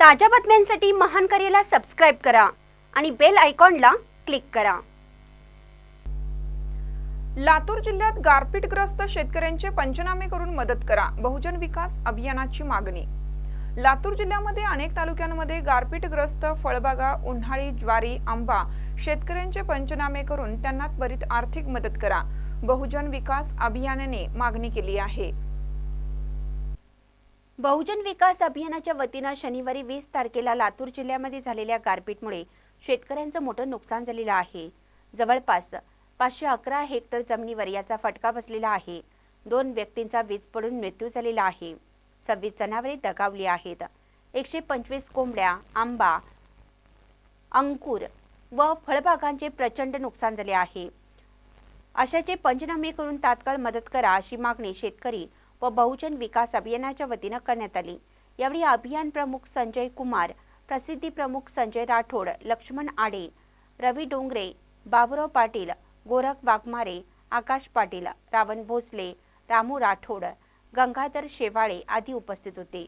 ताज्या बातम्यांसाठी महान करेला सबस्क्राईब करा आणि बेल आयकॉनला क्लिक करा. लातूर जिल्ह्यात गारपीटग्रस्त शेतकऱ्यांचे पंचनामे करून मदत करा. बहुजन विकास अभियानाची मागणी. लातूर जिल्ह्यामध्ये अनेक तालुक्यांमध्ये गारपीटग्रस्त फळबागा उन्हाळी ज्वारी आंबा शेतकऱ्यांचे पंचनामे करून त्यांना त्वरित आर्थिक मदत करा. बहुजन विकास अभियानाने मागणी केली आहे. बहुजन विकास अभियानाच्या वतीनं शनिवारी वीस तारखेला लातूर जिल्ह्यामध्ये झालेल्या गारपीटमुळे शेतकऱ्यांचं मोठं नुकसान झालेलं आहे. जवळपास पाचशे अकरा हेक्टर जमिनीवर याचा फटका बसलेला आहे. दोन व्यक्तींचा वीज पडून मृत्यू झालेला आहे. सव्वीस जनावरे दगावली आहेत. एकशे पंचवीस कोंबड्या आंबा अंकुर व फळबागांचे प्रचंड नुकसान झाले आहे. अशाचे पंचनामे करून तात्काळ मदत करा अशी मागणी शेतकरी व बहुजन विकास अभियानाच्या वतीनं करण्यात आली. यावेळी अभियान प्रमुख संजय कुमार प्रसिद्धी प्रमुख संजय राठोड लक्ष्मण आडे रवी डोंगरे बाबुराव पाटील गोरख वाघमारे आकाश पाटील रावण भोसले रामू राठोड गंगाधर शेवाळे आदी उपस्थित होते.